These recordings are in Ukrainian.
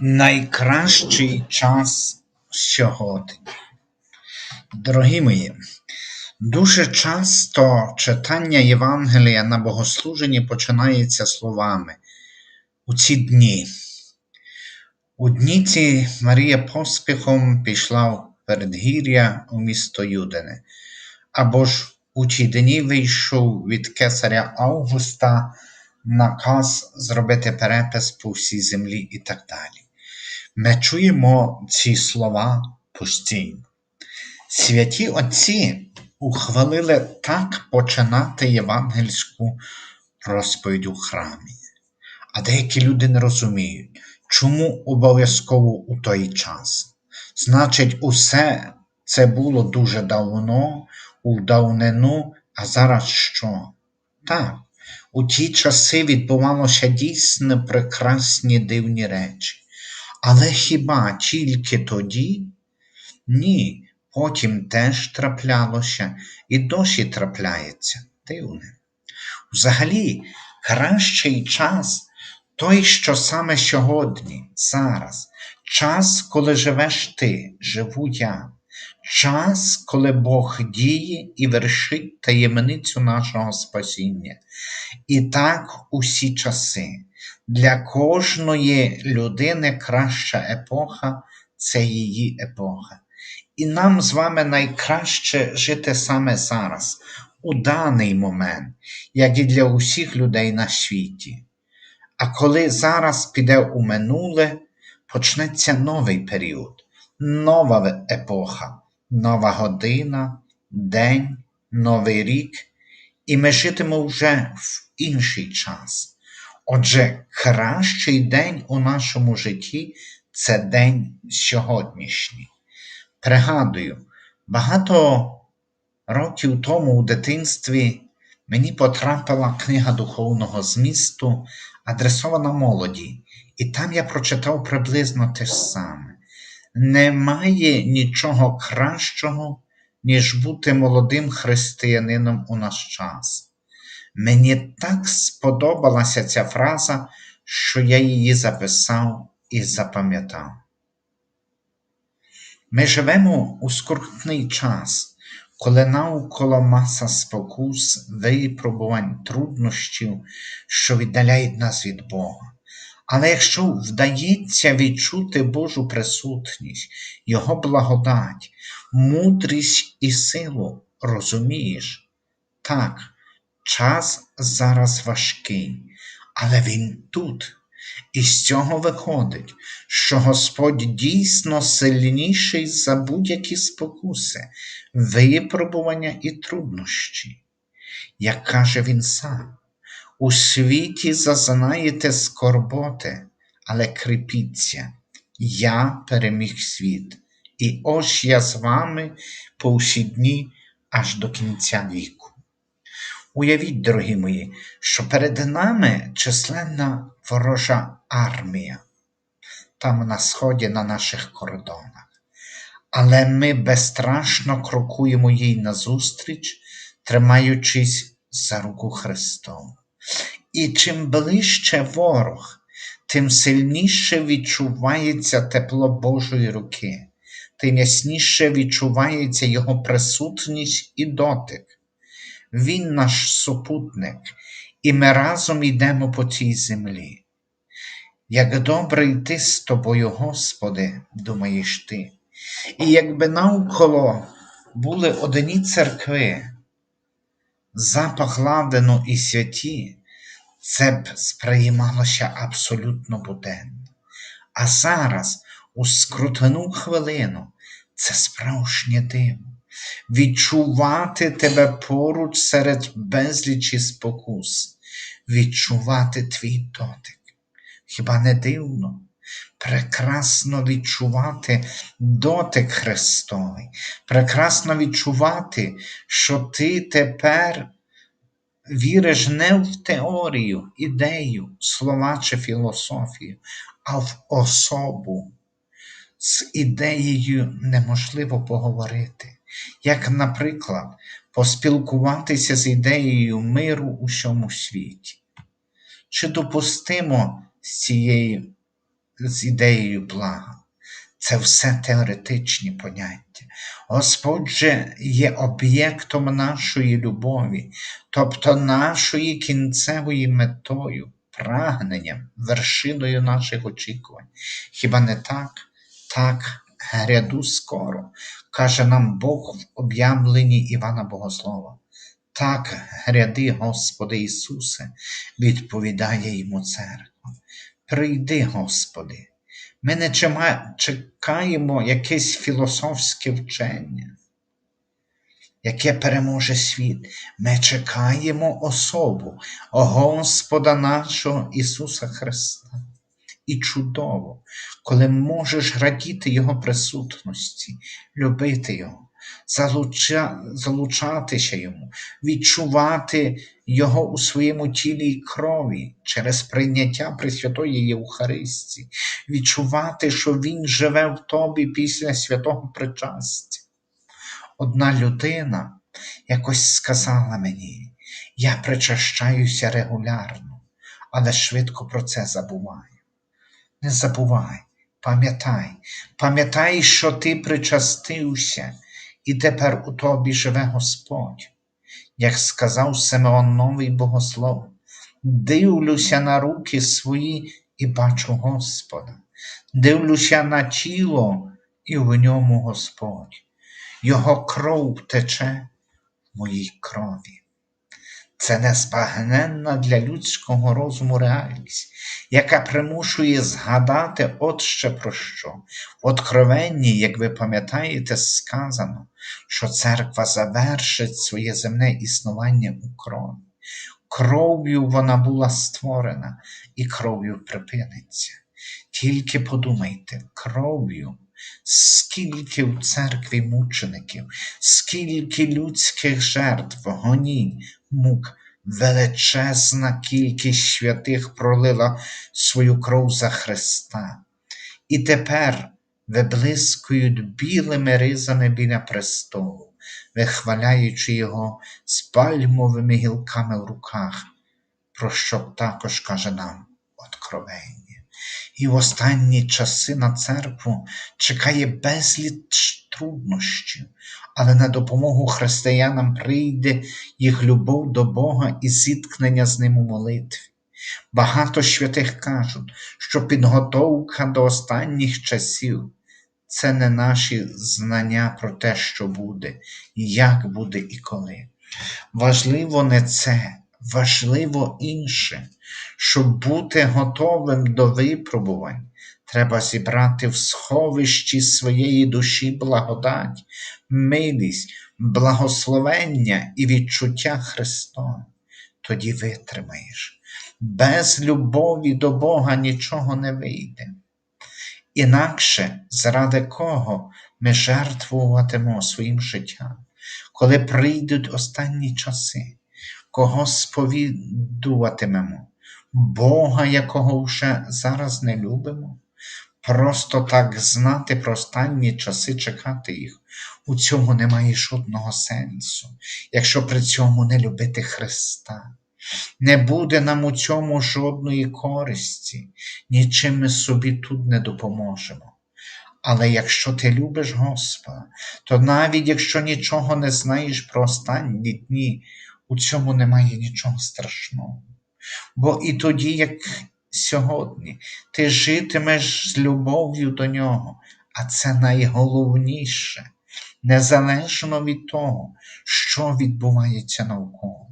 Найкращий час сьогодні. Дорогі мої, дуже часто читання Євангелія на богослуженні починається словами у ці дні. У дні ці Марія поспіхом пішла в передгір'я у місто Юдине, або ж у ті дні вийшов від кесаря Августа наказ зробити перепис по всій землі і так далі. Ми чуємо ці слова постійно. Святі Отці ухвалили так починати євангельську розповідь у храмі. А деякі люди не розуміють, чому обов'язково у той час. Значить, усе це було дуже давно, у давнину, а зараз що? Так, у ті часи відбувалося дійсно прекрасні дивні речі. Але хіба тільки тоді? Ні, потім теж траплялося і досі трапляється дивне. Взагалі, кращий час той, що саме сьогодні, зараз, час, коли живеш ти, живу я, час, коли Бог діє і вершить таємницю нашого спасіння. І так усі часи. Для кожної людини краща епоха це її епоха. І нам з вами найкраще жити саме зараз, у даний момент, як і для усіх людей на світі. А коли зараз піде у минуле, почнеться новий період, нова епоха, нова година, день, новий рік, і ми житимо вже в інший час. Отже, кращий день у нашому житті це день сьогоднішній. Пригадую, багато років тому у дитинстві мені потрапила книга духовного змісту, адресована молоді, і там я прочитав приблизно те ж саме. Немає нічого кращого, ніж бути молодим християнином у наш час. Мені так сподобалася ця фраза, що я її записав і запам'ятав. Ми живемо у скрутний час, коли навколо маса спокус, випробувань, труднощів, що віддаляють нас від Бога. Але якщо вдається відчути Божу присутність, Його благодать, мудрість і силу, розумієш, так, час зараз важкий, але він тут. І з цього виходить, що Господь дійсно сильніший за будь-які спокуси, випробування і труднощі. Як каже він сам, у світі зазнаєте скорботи, але кріпіться, я переміг світ, і ось я з вами по всі дні аж до кінця віку. Уявіть, дорогі мої, що перед нами численна ворожа армія, там на сході на наших кордонах. Але ми безстрашно крокуємо їй назустріч, тримаючись за руку Христову. І чим ближче ворог, тим сильніше відчувається тепло Божої руки, тим ясніше відчувається Його присутність і дотик. Він наш супутник, і ми разом йдемо по цій землі. Як добре йти з тобою, Господи, думаєш ти, і якби навколо були одні церкви, запах ладену і святі, це б сприймалося абсолютно буденно. А зараз, у скрутну хвилину, це справжнє диво відчувати тебе поруч серед безлічі спокус, відчувати твій дотик. Хіба не дивно? Прекрасно відчувати дотик Христовий, прекрасно відчувати, що ти тепер віриш не в теорію, ідею, слова чи філософію, а в особу. З ідеєю неможливо поговорити як, наприклад, поспілкуватися з ідеєю миру у всьому світі. Чи допустимо з цією з ідеєю блага. Це все теоретичні поняття. Господь же є об'єктом нашої любові, тобто нашої кінцевої метою, прагненням, вершиною наших очікувань. Хіба не так? Так, гряду скоро, каже нам Бог в об'явленні Івана Богослова. Так, гряди, Господи Ісусе, відповідає йому церква. Прийди, Господи. Ми не чекаємо якесь філософське вчення, яке переможе світ. Ми чекаємо особу Господа нашого Ісуса Христа. І чудово, коли можеш радіти Його присутності, любити Його, залуча, залучатися Йому, відчувати Його у своєму тілі і крові через прийняття Пресвятої Євхаристії, відчувати, що Він живе в тобі після святого причастя. Одна людина якось сказала мені, я причащаюся регулярно, але швидко про це забуваю. Не забувай, пам'ятай, пам'ятай, що ти причастився, і тепер у тобі живе Господь. Як сказав Симеон Новий Богослов, дивлюся на руки свої і бачу Господа, дивлюся на тіло, і в ньому Господь. Його кров тече в моїй крові. Це незбагненна для людського розуму реальність, яка примушує згадати от ще про що. В Откровенні, як ви пам'ятаєте, сказано, що церква завершить своє земне існування у крові. Кров'ю вона була створена і кров'ю припиниться. Тільки подумайте, кров'ю, скільки в церкві мучеників, скільки людських жертв, гонінь, мук, величезна кількість святих пролила свою кров за Христа. І тепер виблискують білими ризами біля престолу, вихваляючи його з пальмовими гілками в руках, про що також каже нам откровення. І в останні часи на церкву чекає безліч труднощів, але на допомогу християнам прийде їх любов до Бога і зіткнення з ним у молитві. Багато святих кажуть, що підготовка до останніх часів це не наші знання про те, що буде, як буде і коли. Важливо не це, важливо інше, щоб бути готовим до випробувань. Треба зібрати в сховищі своєї душі благодать, милість, благословення і відчуття Христове. Тоді витримаєш. Без любові до Бога нічого не вийде. Інакше, заради кого ми жертвуватимо своїм життям, коли прийдуть останні часи, кого сповідуватимемо, Бога, якого вже зараз не любимо, просто так знати про останні часи чекати їх. У цьому немає жодного сенсу, якщо при цьому не любити Христа. Не буде нам у цьому жодної користі, нічим ми собі тут не допоможемо. Але якщо ти любиш Господа, то навіть якщо нічого не знаєш про останні дні, у цьому немає нічого страшного. Бо і тоді, як сьогодні, ти житимеш з любов'ю до нього, а це найголовніше, незалежно від того, що відбувається навколо.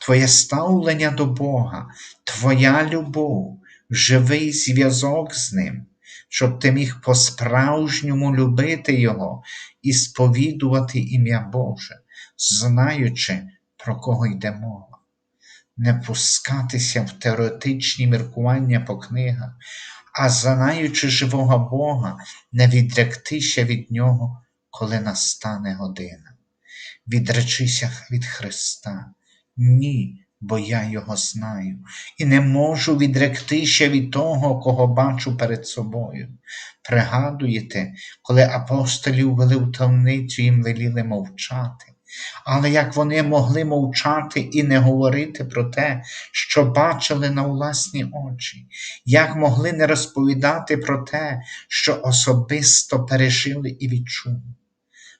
Твоє ставлення до Бога, твоя любов, живий зв'язок з Ним, щоб ти міг по-справжньому любити Його і сповідувати ім'я Боже, знаючи, про кого йде мова. Не пускатися в теоретичні міркування по книгах, а знаючи живого Бога, не відректися від Нього, коли настане година. Відречися від Христа. Ні, бо я Його знаю, і не можу відректися від того, кого бачу перед собою. Пригадуєте, коли апостолів вели в темницю, їм веліли мовчати. Але як вони могли мовчати і не говорити про те, що бачили на власні очі, як могли не розповідати про те, що особисто пережили і відчули?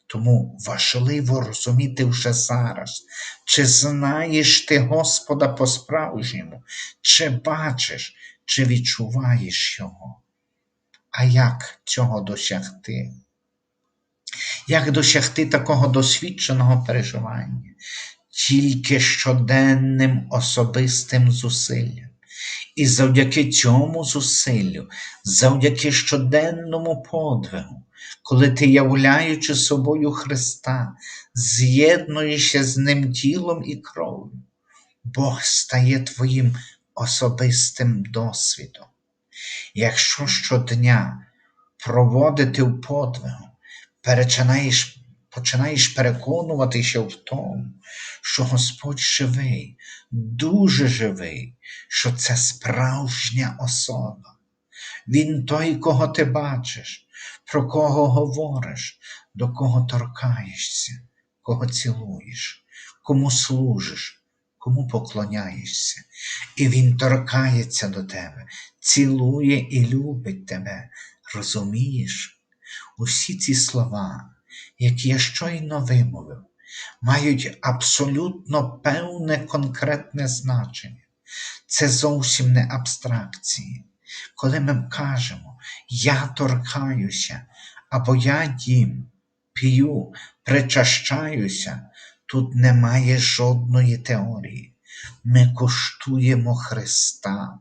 Тому важливо розуміти вже зараз, чи знаєш ти Господа по-справжньому, чи бачиш, чи відчуваєш Його. А як цього досягти? Як досягти такого досвідченого переживання? Тільки щоденним особистим зусиллям. І завдяки цьому зусиллю, завдяки щоденному подвигу, коли ти, являючи собою Христа, з'єднуєшся з Ним тілом і кров'ю, Бог стає твоїм особистим досвідом. Якщо щодня проводити в подвигу, перечинаєш, починаєш переконуватися в тому, що Господь живий, дуже живий, що це справжня особа. Він той, кого ти бачиш, про кого говориш, до кого торкаєшся, кого цілуєш, кому служиш, кому поклоняєшся. І Він торкається до тебе, цілує і любить тебе. Розумієш? Усі ці слова, які я щойно вимовив, мають абсолютно певне конкретне значення. Це зовсім не абстракції. Коли ми кажемо я торкаюся, або я їм, п'ю, причащаюся, тут немає жодної теорії. Ми коштуємо Христа.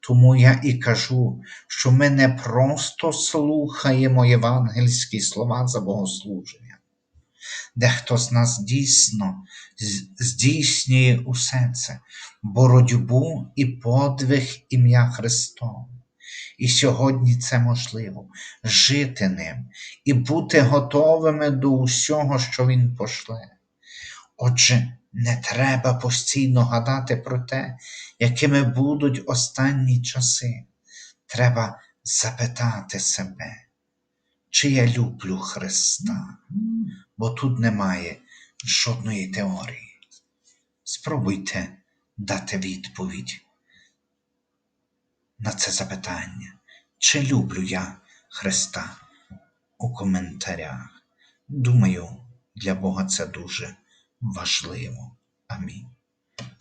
Тому я і кажу, що ми не просто слухаємо євангельські слова за богослуження. Дехто з нас дійсно здійснює усе це, боротьбу і подвиг ім'я Христове. І сьогодні це можливо жити ним і бути готовими до усього, що Він пошле. Отже, не треба постійно гадати про те, якими будуть останні часи. Треба запитати себе, чи я люблю Христа, бо тут немає жодної теорії. Спробуйте дати відповідь на це запитання, чи люблю я Христа у коментарях. Думаю, для Бога це дуже важливо. Амінь.